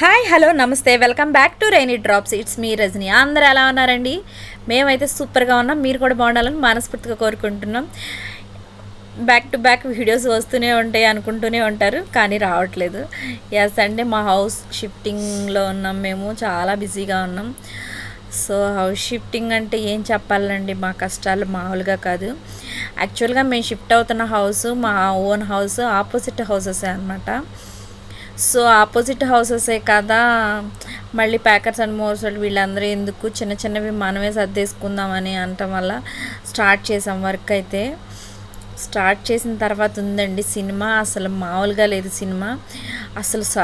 Hi hello నమస్తే. Welcome back to rainy drops. It's me Rajani. అందరూ ఎలా ఉన్నారండి? మేమైతే సూపర్గా ఉన్నాం. మీరు కూడా బాగుండాలని మనస్ఫూర్తిగా కోరుకుంటున్నాం. బ్యాక్ టు బ్యాక్ వీడియోస్ వస్తూనే ఉంటాయి అనుకుంటూనే ఉంటారు కానీ రావట్లేదు. ఎస్ అంటే మా హౌస్ షిఫ్టింగ్లో ఉన్నాం మేము. చాలా బిజీగా ఉన్నాం. సో హౌస్ షిఫ్టింగ్ అంటే ఏం చెప్పాలండి? మా కష్టాలు మామూలుగా కాదు. యాక్చువల్గా మేము షిఫ్ట్ అవుతున్న హౌస్ మా ఓన్ హౌస్ ఆపోజిట్ హౌసెస్ అనమాట సో ఆపోజిట్ హౌసెసే కదా. మళ్ళీ ప్యాకర్స్ అండ్ మోర్సల్ వీళ్ళందరూ ఎందుకు చిన్న చిన్నవి మనమే సర్దేసుకుందామని అనటం వల్ల స్టార్ట్ చేసాం వర్క్ అయితే. స్టార్ట్ చేసిన తర్వాత ఉందండి సినిమా. అసలు మామూలుగా లేదు సినిమా. అసలు స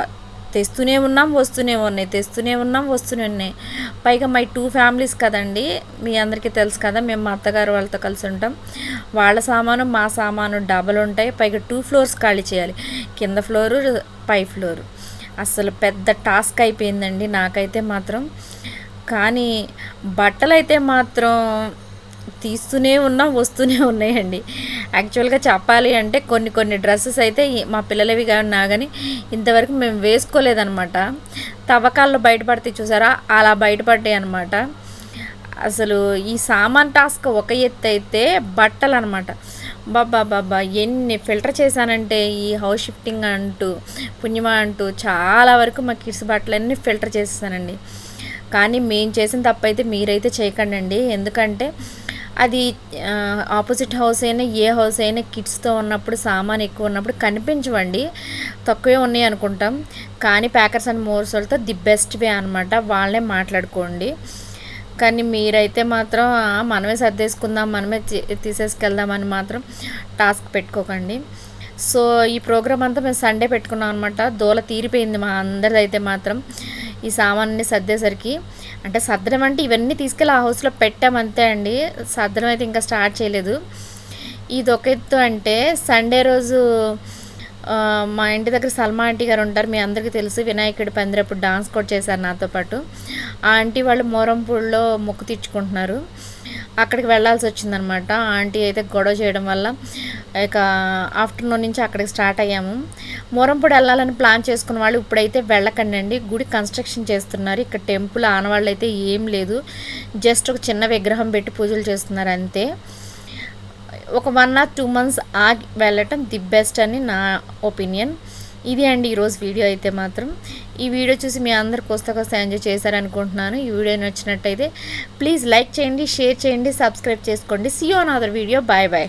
తెస్తూనే ఉన్నాం వస్తూనే ఉన్నాయి తెస్తూనే ఉన్నాం వస్తూనే ఉన్నాయి. పైగా మై టూ ఫ్యామిలీస్ కదండి మీ అందరికీ తెలుసు కదా మేము మా అత్తగారు వాళ్ళతో కలిసి ఉంటాం. వాళ్ళ సామాను మా సామాను డబల్ ఉంటాయి పైగా టూ ఫ్లోర్స్ ఖాళీ చేయాలి. కింద ఫ్లోరు పై ఫ్లోరు. అసలు పెద్ద టాస్క్ అయిపోయిందండి నాకైతే మాత్రం. కానీ బట్టలు అయితే మాత్రం తీస్తూనే ఉన్నా వస్తూనే ఉన్నాయండి. యాక్చువల్గా చెప్పాలి అంటే కొన్ని కొన్ని డ్రెస్సెస్ అయితే మా పిల్లలవి ఉన్నా కానీ ఇంతవరకు మేము వేసుకోలేదన్నమాట. తవ్వకాల్లో బయటపడితే చూసారా? అలా బయటపడ్డాయి అనమాట అసలు ఈ సామాన్ టాస్క్ ఒక ఎత్తు అయితే బట్టలు అనమాట బాబా బాబా ఎన్ని ఫిల్టర్ చేశానంటే ఈ హౌస్ షిఫ్టింగ్ అంటూ పుణ్యమా అంటూ చాలా వరకు మా కిడ్స్ బట్టలన్నీ ఫిల్టర్ చేసేసానండి. కానీ మేము చేసిన తప్పైతే మీరైతే చేయకండి ఎందుకంటే అది ఆపోజిట్ హౌస్ అయినా ఏ హౌస్ అయినా కిడ్స్తో ఉన్నప్పుడు సామాన్ ఎక్కువ ఉన్నప్పుడు కనిపించవండి. తక్కువే ఉన్నాయి అనుకుంటాం. కానీ ప్యాకర్స్ అండ్ మోర్స్ వాళ్ళతో ది బెస్ట్ వే అనమాట వాళ్ళే మాట్లాడుకోండి. కానీ మీరైతే మాత్రం మనమే సర్దేసుకుందాం మనమే తీసేసుకెళ్దామని మాత్రం టాస్క్ పెట్టుకోకండి. సో ఈ ప్రోగ్రామ్ అంతా మేము సండే పెట్టుకున్నాం అనమాట దోల తీరిపోయింది మా అందరిదైతే మాత్రం ఈ సామాన్ని సర్దేసరికి. అంటే సర్దడం అంటే ఇవన్నీ తీసుకెళ్ళి ఆ హౌస్లో పెట్టామంతే అండి. సర్దడం అయితే ఇంకా స్టార్ట్ చేయలేదు. ఇది ఒక ఎత్తు అంటే సండే రోజు మా ఇంటి దగ్గర సల్మా ఆంటీ గారు ఉంటారు మీ అందరికీ తెలుసు. వినాయకుడి పందిరప్పుడు డాన్స్ కూడా చేశారు నాతో పాటు. ఆ ఆంటీ వాళ్ళు మోరంపూడిలో మొక్కు తెచ్చుకుంటున్నారు అక్కడికి వెళ్ళాల్సి వచ్చిందనమాట. ఆంటీ అయితే గొడవ చేయడం వల్ల ఇక ఆఫ్టర్నూన్ నుంచి అక్కడికి స్టార్ట్ అయ్యాము. మోరంపూడి వెళ్ళాలని ప్లాన్ చేసుకున్న వాళ్ళు ఇప్పుడైతే వెళ్ళకండి అండి గుడి కన్స్ట్రక్షన్ చేస్తున్నారు. ఇక్కడ టెంపుల్ ఆనవాళ్ళు అయితే ఏం లేదు. జస్ట్ ఒక చిన్న విగ్రహం పెట్టి పూజలు చేస్తున్నారు అంతే. ఒక వన్ ఆర్ టూ మంత్స్ ఆగి వెళ్ళటం ది బెస్ట్ అని నా ఒపీనియన్. ఇది అండి ఈరోజు వీడియో అయితే మాత్రం. ఈ వీడియో చూసి మీ అందరు కొస్త కొస్త ఎంజాయ్ చేశారనుకుంటున్నాను. ఈ వీడియో నచ్చినట్టయితే ప్లీజ్ లైక్ చేయండి షేర్ చేయండి సబ్స్క్రైబ్ చేసుకోండి. See on other video bye bye